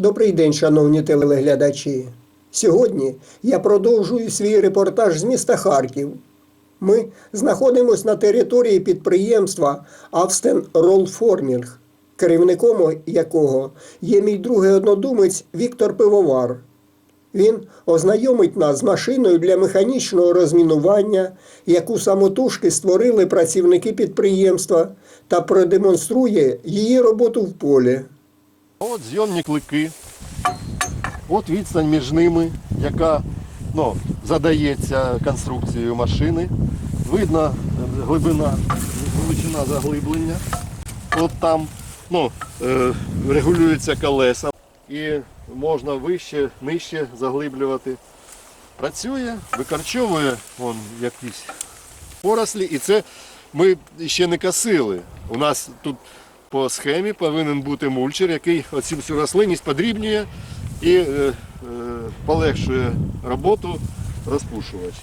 Добрий день, шановні телеглядачі. Сьогодні я продовжую свій репортаж з міста Харків. Ми знаходимося на території підприємства Австен Ролформінг, керівником якого є мій другий однодумець Віктор Пивовар. Він ознайомить нас з машиною для механічного розмінування, яку самотужки створили працівники підприємства, та продемонструє її роботу в полі. От зйомні клики. От відстань між ними, яка ну, задається конструкцією машини. Видно глибина, величина заглиблення. От там ну, е, регулюються колеса і можна вище, нижче заглиблювати. Працює, викорчовує вон, якісь порослі, і це ми ще не косили. У нас тут по схемі повинен бути мульчер, який оцю всю рослинність подрібнює і е, е, полегшує роботу розпушувача.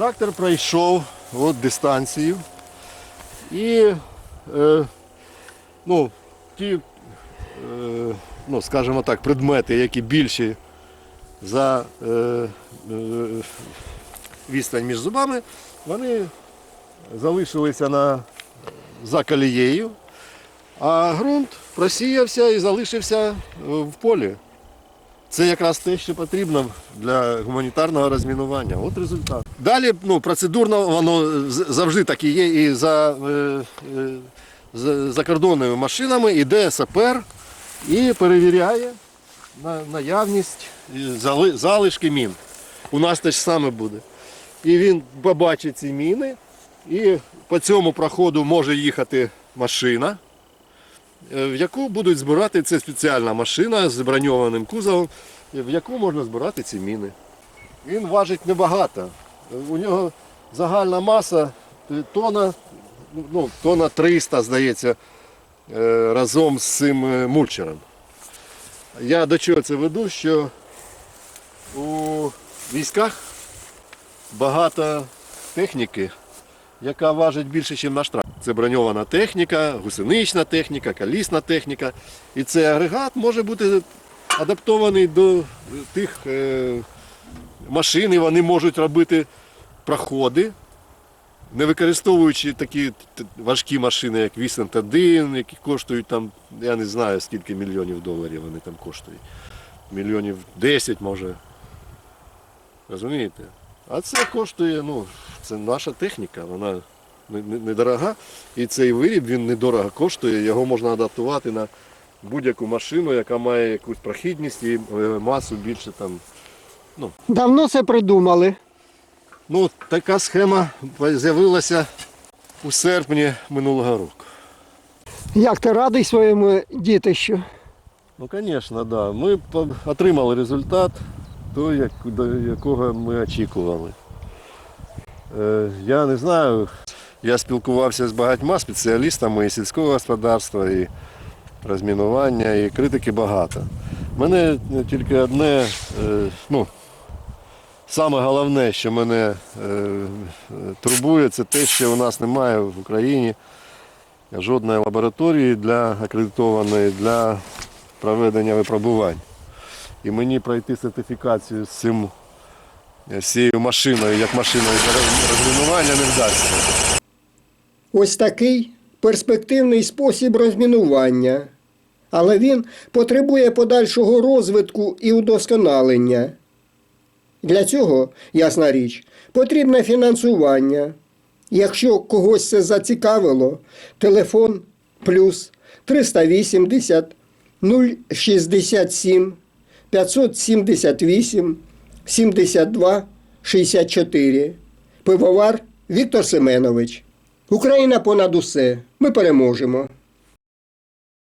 Трактор пройшов от дистанцію. І е, ну, ті, е, ну, скажімо так, предмети, які більші за е, е, відстань між зубами, вони залишилися на, за колією, а ґрунт просіявся і залишився в полі. Це якраз те, що потрібно для гуманітарного розмінування. От результат. Далі ну, процедурно воно завжди так і є. І за е, е, за- закордонними машинами йде сапер і перевіряє на наявність зали- залишки мін. У нас те ж саме буде. І він побачить ці міни, і по цьому проходу може їхати машина в яку будуть збирати це спеціальна машина з броньованим кузовом, в яку можна збирати ці міни. Він важить небагато. У нього загальна маса е, тона, ну, тона 300, здається, е, разом з цим е, мульчером. Я до чого це веду, що у військах багато техніки, яка важить більше, ніж наш трактор. Це броньована техніка, гусенична техніка, колісна техніка. І цей агрегат може бути адаптований до тих е, машин, і вони можуть робити проходи, не використовуючи такі важкі машини, як Вісент 1, які коштують там, я не знаю скільки мільйонів доларів вони там коштують. Мільйонів 10 може. Розумієте? А це коштує, ну, це наша техніка, вона не- не- недорога. І цей виріб він недорого коштує, його можна адаптувати на будь-яку машину, яка має якусь прохідність і е, масу більше там. Давно це придумали. Ну, така схема з'явилася у серпні минулого року. Як ти радий своєму дітищу? Ну, звісно, да. Ми отримали результат, той, до якого ми очікували. Е, я не знаю, я спілкувався з багатьма спеціалістами і сільського господарства, і розмінування, і критики багато. Мене тільки одне, е, ну, саме головне, що мене е, турбує, це те, що у нас немає в Україні жодної лабораторії для акредитованої для проведення випробувань. І мені пройти сертифікацію з цим з цією машиною, як машиною розмінування, не вдасться. Ось такий перспективний спосіб розмінування. Але він потребує подальшого розвитку і удосконалення. Для цього, ясна річ, потрібне фінансування. Якщо когось це зацікавило, телефон плюс 380 067 578 72 64. Пивовар Віктор Семенович. Україна понад усе. Ми переможемо.